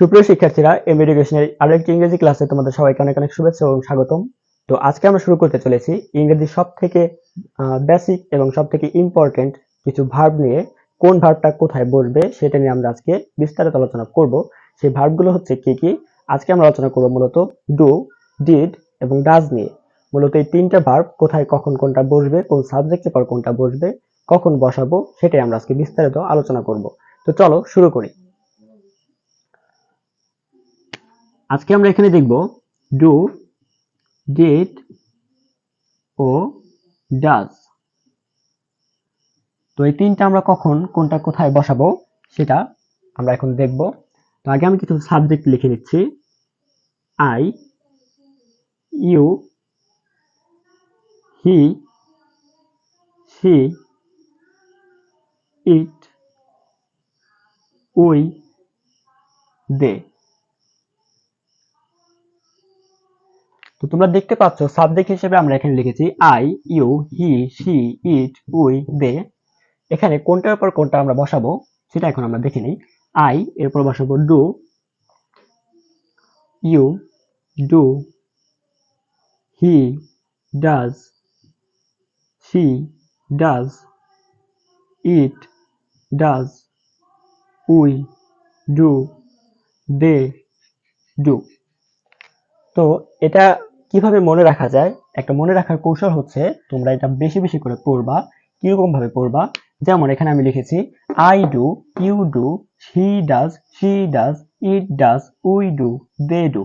সুপ্রিয় শিক্ষার্থীরা এম এডুকেশনের আরেকটি ইংরেজি ক্লাসে তোমাদের সবাইকে অনেক অনেক শুভেচ্ছা এবং স্বাগতম। তো আজকে আমরা শুরু করতে চলেছি ইংরেজি সব থেকে বেসিক এবং সব থেকে ইম্পর্টেন্ট কিছু ভার্ব নিয়ে, কোন ভার্বটা কোথায় বসবে সেটা নিয়ে আমরা আজকে বিস্তারিত আলোচনা করব। সেই ভার্বগুলো হচ্ছে কি কি? আজকে আমরা আলোচনা করব মূলত ডু ডিড এবং ডাজ নিয়ে। মূলত এই তিনটা ভার্ব কোথায়, কখন কোনটা বসবে, কোন সাবজেক্টে পর কোনটা বসবে, কখন বসাবো, সেটাই আমরা আজকে বিস্তারিত আলোচনা করব। তো চলো শুরু করি। আজকে আমরা এখানে দেখব ডু ডিড ও ডাজ তো এই তিনটা আমরা কখন, কোনটা কোথায় বসাবো সেটা আমরা এখন দেখব। তো আগে আমি কিছু সাবজেক্ট লিখে নিচ্ছি। I you he she it we they তো তোমরা দেখতে পাচ্ছ সাবজেক্ট হিসেবে আমরা এখানে লিখেছি I you he she it we they এখানে কোনটার উপর কোনটা আমরা বসাবো, সেটা এখন আমরা দেখে নিই। আই এরপর বসাবো do you do he does she does it does we do they do তো এটা কীভাবে মনে রাখা যায়? একটা মনে রাখার কৌশল হচ্ছে তোমরা এটা বেশি বেশি করে পড়বা কীরকম ভাবে পড়বা? যেমন এখানে আমি লিখেছি I do you do he does she does it does we do they do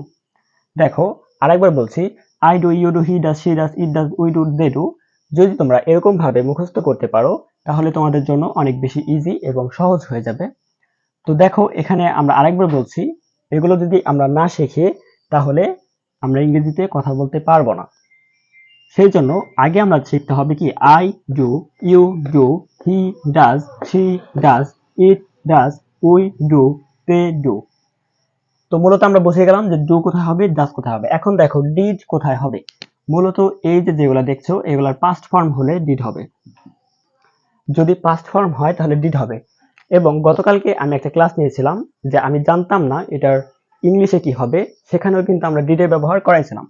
দেখো, আরেকবার বলছি I do you do he does she does it does we do they do যদি তোমরা এরকম ভাবে মুখস্থ করতে পারো, তাহলে তোমাদের জন্য অনেক বেশি ইজি এবং সহজ হয়ে যাবে। তো দেখো, এখানে আমরা আরেকবার বলছি, এগুলো যদি আমরা না শিখি, তাহলে আমরা ইংরেজিতে কথা বলতে পারব না। সেই জন্য আগে আমরা শিখতে হবে কি I do you do he does she does it does we do they do তো মূলত আমরা বসে গেলাম যে ডু কোথায় হবে ডাজ কোথায় হবে। এখন দেখো ডিড কোথায় হবে? মূলত এই যে যেগুলো দেখছ, এগুলার পাস্ট ফর্ম হলে ডিড হবে। যদি পাস্ট ফর্ম হয়, তাহলে ডিড হবে। এবং গতকালকে আমি একটা ক্লাস নিয়েছিলাম যে আমি জানতাম না এটার ইংলিশে কি হবে, সেখানেও কিন্তু আমরা ডিডের ব্যবহার করাইছিলাম।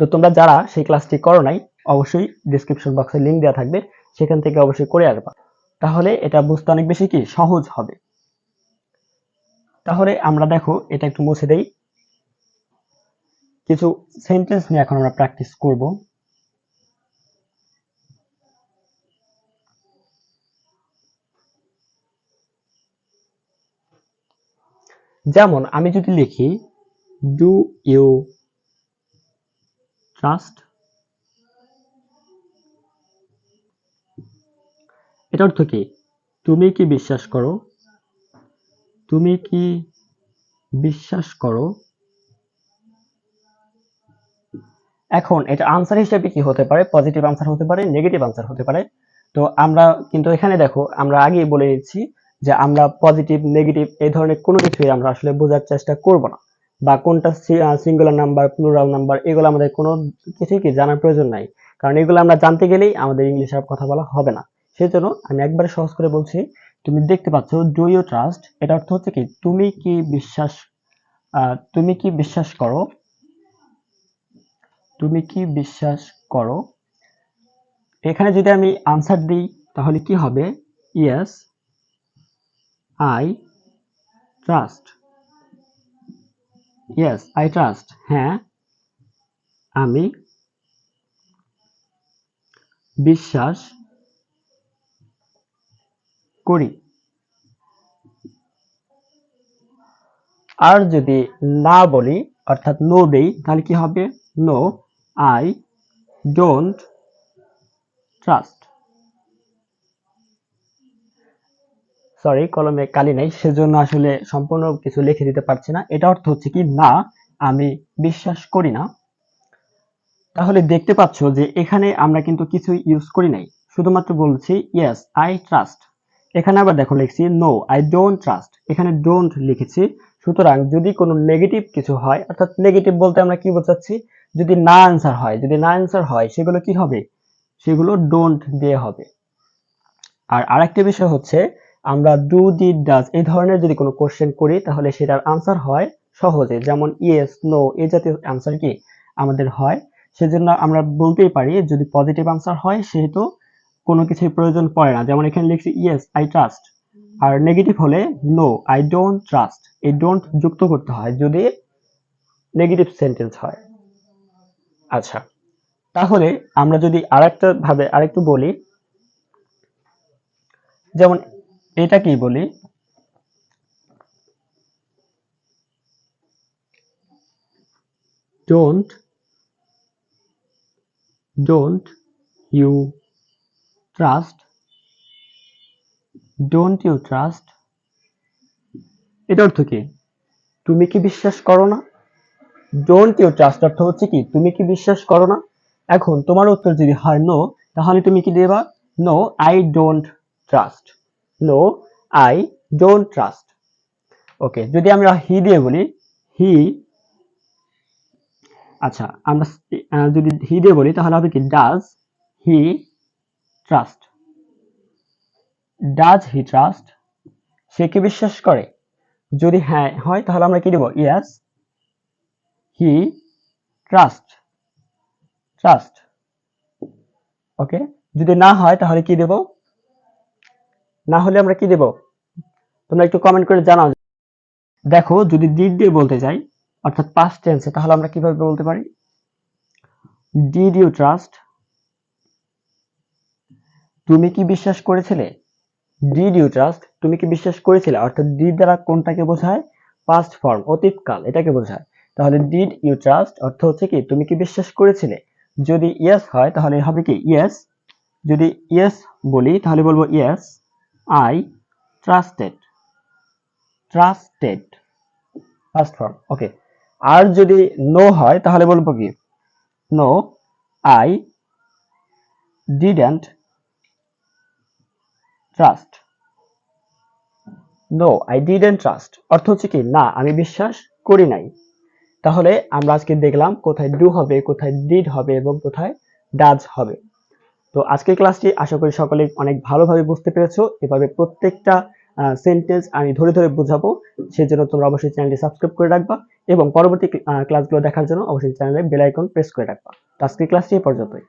তো তোমরা যারা সেই ক্লাসটি করো নাই, অবশ্যই ডিসক্রিপশন বক্সে লিঙ্ক দেওয়া থাকবে, সেখান থেকে অবশ্যই করে আসবা। তাহলে এটা বুঝতে অনেক বেশি কি সহজ হবে। তাহলে আমরা দেখো, এটা একটু মুছে দেই। কিছু সেন্টেন্স নিয়ে এখন আমরা প্র্যাকটিস করব। যেমন, আমি যদি লিখি ডু ইউ ট্রাস্ট এটা অর্থ কি? তুমি কি বিশ্বাস করো? তুমি কি বিশ্বাস করো? এখন, এটা আনসার হিসেবে কি হতে পারে? পজিটিভ আনসার হতে পারে নেগেটিভ আনসার হতে পারে। তো আমরা কিন্তু এখানে দেখো, আমরা আগেই বলে দিচ্ছি যে আমরা পজিটিভ নেগেটিভ এই ধরনের কোনো কিছুই আমরা আসলে বোঝার চেষ্টা করব না। বা কোনটা সিঙ্গুলার নাম্বার প্লুরাল নাম্বার এগুলো আমাদের কোনো কিছুই কি জানার প্রয়োজন নাই। কারণ এগুলো আমরা জানতে গেলেই আমাদের ইংলিশে কথা বলা হবে না। সেই জন্য আমি একবারে সহজ করে বলছি, তুমি দেখতে পাচ্ছ ডু ইউ ট্রাস্ট এটা অর্থ হচ্ছে কি, তুমি কি বিশ্বাস তুমি কি বিশ্বাস করো? তুমি কি বিশ্বাস করো? এখানে যদি আমি আনসার দিই, তাহলে কি হবে? Yes I trust yes I trust হ্যাঁ আমি বিশ্বাস করি। আর যদি না বলি, অর্থাৎ নো দেই, তাহলে কি হবে? No I don't trust sorry কলমে কালি নেই, সেজন্য আসলে সম্পূর্ণ কিছু লিখে দিতে পারছি না। এটা অর্থ হচ্ছে কি, না, আমি বিশ্বাস করি না। তাহলে দেখতে পাচ্ছ যে এখানে আমরা কিন্তু কিছু ইউজ করি নাই। শুধুমাত্র বলছি ইয়েস আই ট্রাস্ট এখানে আবার দেখো লিখছি নো আই ডোন্ট ট্রাস্ট এখানে ডোন্ট লিখেছি। সুতরাং যদি কোনো নেগেটিভ কিছু হয়, অর্থাৎ নেগেটিভ বলতে আমরা কি বোঝাচ্ছি? যদি না অ্যান্সার হয়, যদি না অ্যান্সার হয়, সেগুলো কি হবে? সেগুলো ডোন্ট দিয়ে হবে। আর আরেকটা বিষয় হচ্ছে আমরা ডু ডিড ডাজ এই ধরনের যদি কোনো কোশ্চেন করি, তাহলে সেটার আনসার হয় সহজে। যেমন ইয়েস নো এই জাতীয় আনসার কি আমাদের হয়। সেজন্য আমরা বলতেই পারি, যদি পজিটিভ আনসার হয়, সেহেতু কোনো কিছুর প্রয়োজন পড়ে না। যেমন এখানে লিখছি ইয়েস আই ট্রাস্ট আর নেগেটিভ হলে নো আই ডোন্ট ট্রাস্ট এই ডোন্ট যুক্ত করতে হয় যদি নেগেটিভ সেন্টেন্স হয়। আচ্ছা তাহলে আমরা যদি আরেকটা ভাবে আরেকটু বলি, যেমন এটা কি বলি? Don't don't you trust? Don't you trust? এটা অর্থ কি? তুমি কি বিশ্বাস করো না? ডোন্ট ইউ ট্রাস্ট অর্থ হচ্ছে কি? তুমি কি বিশ্বাস করো না? এখন তোমার উত্তর যদি হয় নো তাহলে তুমি কি দেবা? No I don't trust no I don't trust okay যদি আমরা হি দিয়ে বলি হি আচ্ছা আমরা যদি হি দিয়ে বলি, তাহলে হবে কি does he trust does he trust সে কি বিশ্বাস করে? যদি হ্যাঁ হয়, তাহলে আমরা কি দেব? ইয়াস হি ট্রাস্ট ট্রাস্ট ওকে যদি না হয়, তাহলে কি দেব? না হলে আমরা কি দেব? তোমরা একটু কমেন্ট করে জানাও। দেখো, যদি ডিড দিয়ে বলতে যাই অর্থাৎ পাস্ট টেন্সে তাহলে আমরা কীভাবে বলতে পারি? ডিড ইউ ট্রাস্ট তুমি কি বিশ্বাস করেছিলে? ডিড ইউ ট্রাস্ট তুমি কি বিশ্বাস করেছিলে? অর্থাৎ ডিড দ্বারা কোনটাকে বোঝায়? পাস্ট ফর্ম অতীতকাল, এটাকে বোঝায়। তাহলে ডিড ইউ ট্রাস্ট অর্থ হচ্ছে কি, তুমি কি বিশ্বাস করেছিলে? যদি ইয়েস হয়, তাহলে হবে কি? ইয়েস যদি ইয়েস বলি, তাহলে বলব yes I trusted. Trusted. First form okay আর যদি নো হয়, তাহলে বলব কি? No I didn't trust no I didn't trust অর্থ হচ্ছে কি? না, আমি বিশ্বাস করি নাই। তাহলে আমরা আজকে দেখলাম কোথায় ডু হবে, কোথায় ডিড হবে এবং কোথায় ডাজ হবে। তো আজকের ক্লাসটি আশা করি সকলে অনেক ভালোভাবে বুঝতে পেরেছ। এভাবে প্রত্যেকটা সেন্টেন্স আমি ধরে ধরে বোঝাবো। সেজন্য তোমরা অবশ্যই চ্যানেলটি সাবস্ক্রাইব করে রাখবা এবং পরবর্তী ক্লাসগুলো দেখার জন্য অবশ্যই চ্যানেলে বেল আইকন প্রেস করে রাখবা। তো আজকের ক্লাসটি এই পর্যন্তই।